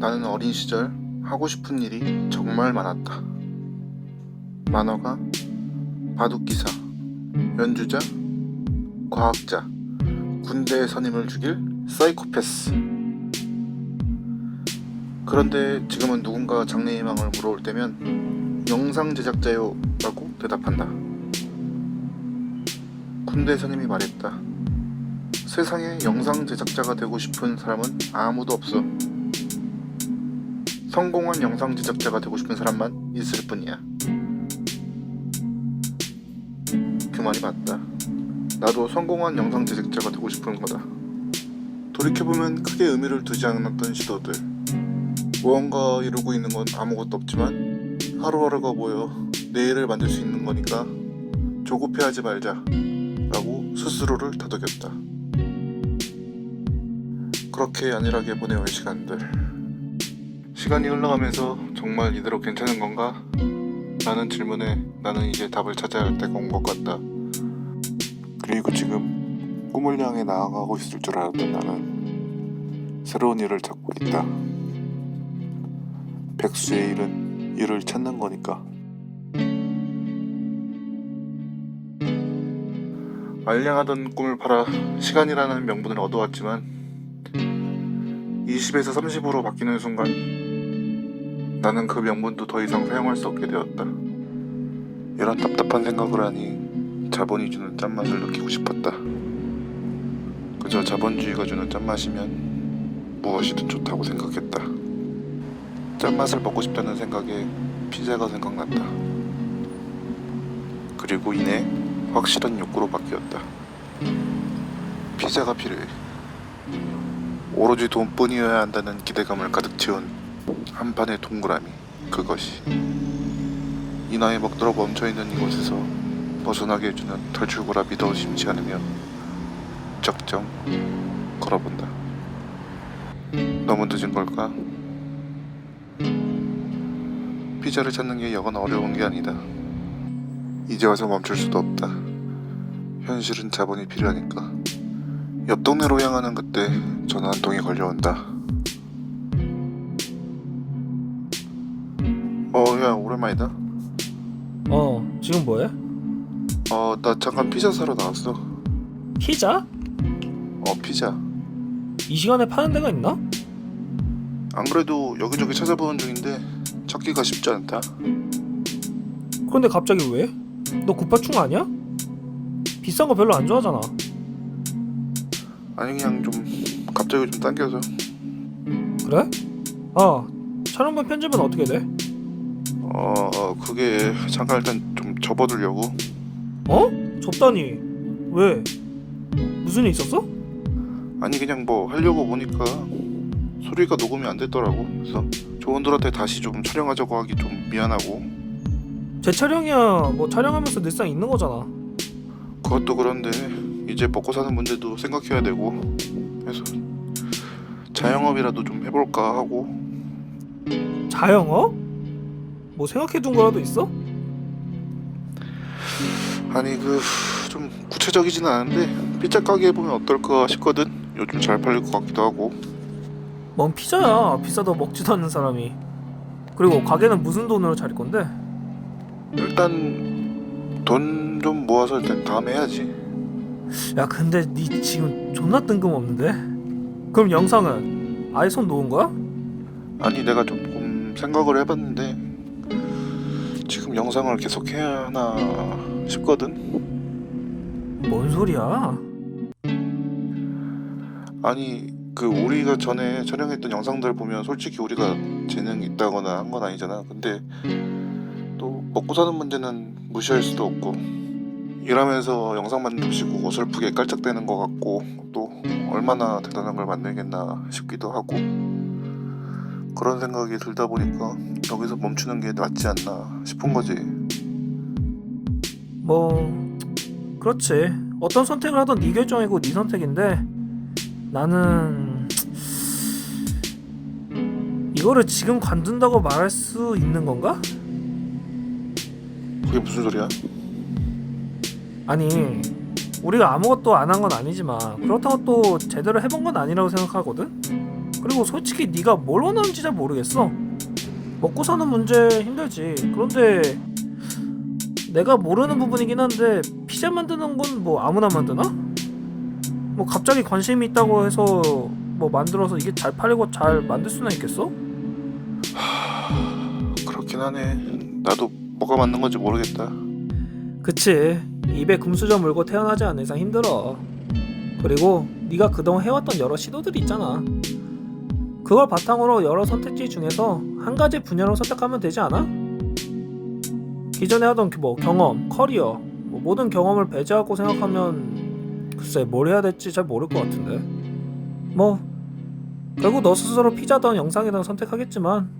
나는 어린 시절 하고 싶은 일이 정말 많았다. 만화가, 바둑기사, 연주자, 과학자, 군대의 선임을 죽일 사이코패스. 그런데 지금은 누군가 장래 희망을 물어올 때면 영상 제작자요 라고 대답한다. 군대 선임이 말했다. 세상에 영상 제작자가 되고 싶은 사람은 아무도 없어. 성공한 영상 제작자가 되고 싶은 사람만 있을 뿐이야. 그 말이 맞다. 나도 성공한 영상 제작자가 되고 싶은 거다. 돌이켜보면 크게 의미를 두지 않았던 시도들. 무언가 이루고 있는 건 아무것도 없지만 하루하루가 모여 내일을 만들 수 있는 거니까 조급해하지 말자. 라고 스스로를 다독였다. 그렇게 안일하게 보내온 시간들. 시간이 흘러가면서 정말 이대로 괜찮은 건가? 라는 질문에 나는 이제 답을 찾아야 할 때가 온 것 같다. 그리고 지금 꿈을 향해 나아가고 있을 줄 알았던 나는 새로운 일을 찾고 있다. 백수의 일은 일을 찾는 거니까. 말량하던 꿈을 팔아 시간이라는 명분을 얻어왔지만 20에서 30으로 바뀌는 순간 나는 그 명분도 더 이상 사용할 수 없게 되었다. 이런 답답한 생각을 하니 자본이 주는 짠맛을 느끼고 싶었다. 그저 자본주의가 주는 짠맛이면 무엇이든 좋다고 생각했다. 짠맛을 먹고 싶다는 생각에 피자가 생각났다. 그리고 이내 확실한 욕구로 바뀌었다. 피자가 필요해. 오로지 돈뿐이어야 한다는 기대감을 가득 채운 한 판의 동그라미 그것이. 이 나이 먹도록 멈춰있는 이곳에서 벗어나게 해주는 탈출구라 믿어 의심치 않으며 적정 걸어본다. 너무 늦은 걸까? 피자를 찾는 게 여간 어려운 게 아니다. 이제 와서 멈출 수도 없다. 현실은 자본이 필요하니까. 옆 동네로 향하는 그때 전화 한 통이 걸려온다. 어, 야, 오랜만이다. 어, 지금 뭐해? 어, 나 잠깐 피자 사러 나왔어. 피자? 어, 피자. 이 시간에 파는 데가 있나? 안 그래도 여기저기 찾아보는 중인데 찾기가 쉽지 않다. 그런데 갑자기 왜? 너 구파충 아니야? 비싼 거 별로 안 좋아하잖아. 아니 그냥 좀 갑자기 좀 당겨서. 그래? 아, 촬영본 편집은 어떻게 돼? 어, 어, 그게 잠깐 일단 좀 접어두려고. 어? 접다니. 왜? 무슨 일 있었어? 아니 그냥 뭐 하려고 보니까 소리가 녹음이 안 됐더라고. 그래서 조원들한테 다시 좀 촬영하자고 하기 좀 미안하고. 제 촬영이야. 뭐 촬영하면서 늘상 있는 거잖아. 그것도 그런데 이제 먹고 사는 문제도 생각해야 되고 그래서 자영업이라도 좀 해볼까 하고 자영업? 뭐 생각해둔 거라도 있어? 아니 그 좀 구체적이진 않은데 피자 가게 해보면 어떨까 싶거든 요즘 잘 팔릴 것 같기도 하고 뭔 피자야. 비싸도 먹지도 않는 사람이. 그리고 가게는 무슨 돈으로 차릴 건데? 일단 돈 좀 모아서 일단 다음에 해야지 야 근데 니 지금 존나 뜬금없는데? 그럼 영상은 아예 손 놓은 거야? 아니 내가 조금 생각을 해봤는데 지금 영상을 계속 해야 하나 싶거든. 뭔 소리야? 아니 그 우리가 전에 촬영했던 영상들 보면 솔직히 우리가 재능이 있다거나 한 건 아니잖아. 근데 또 먹고 사는 문제는 무시할 수도 없고 일하면서 영상 만드시고 어설프게 깔짝대는 것 같고 또 얼마나 대단한 걸 만들겠나 싶기도 하고 그런 생각이 들다 보니까 여기서 멈추는 게 낫지 않나 싶은 거지 뭐 그렇지 어떤 선택을 하던 네 결정이고 네 선택인데 나는 이거를 지금 관둔다고 말할 수 있는 건가? 그게 무슨 소리야? 아니 우리가 아무것도 안 한 건 아니지만 그렇다고 또 제대로 해본 건 아니라고 생각하거든 그리고 솔직히 네가 뭘 원하는지 잘 모르겠어. 먹고 사는 문제 힘들지. 그런데 내가 모르는 부분이긴 한데 피자 만드는 건 뭐 아무나 만드나? 뭐 갑자기 관심이 있다고 해서 뭐 만들어서 이게 잘 팔리고 잘 만들 수나 있겠어? 그렇긴 하네. 나도 뭐가 맞는 건지 모르겠다. 그치 입에 금수저 물고 태어나지 않는 이상 힘들어 그리고 네가 그동안 해왔던 여러 시도들이 있잖아 그걸 바탕으로 여러 선택지 중에서 한 가지 분야로 선택하면 되지 않아? 기존에 하던 뭐 경험, 커리어 뭐 모든 경험을 배제하고 생각하면 글쎄 뭘 해야 될지 잘 모를 것 같은데 뭐 결국 너 스스로 피자든 영상이든 선택하겠지만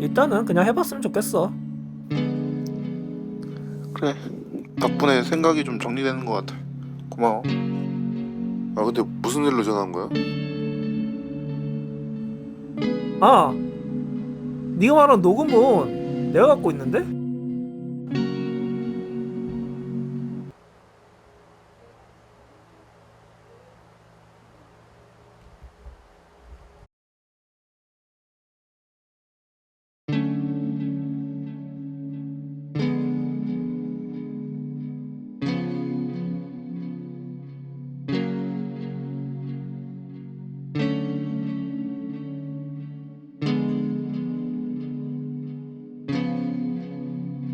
일단은 그냥 해봤으면 좋겠어 그래. 덕분에 생각이 좀 정리되는 것 같아. 고마워. 아 근데 무슨 일로 전화한 거야? 아, 네가 말한 녹음본 내가 갖고 있는데?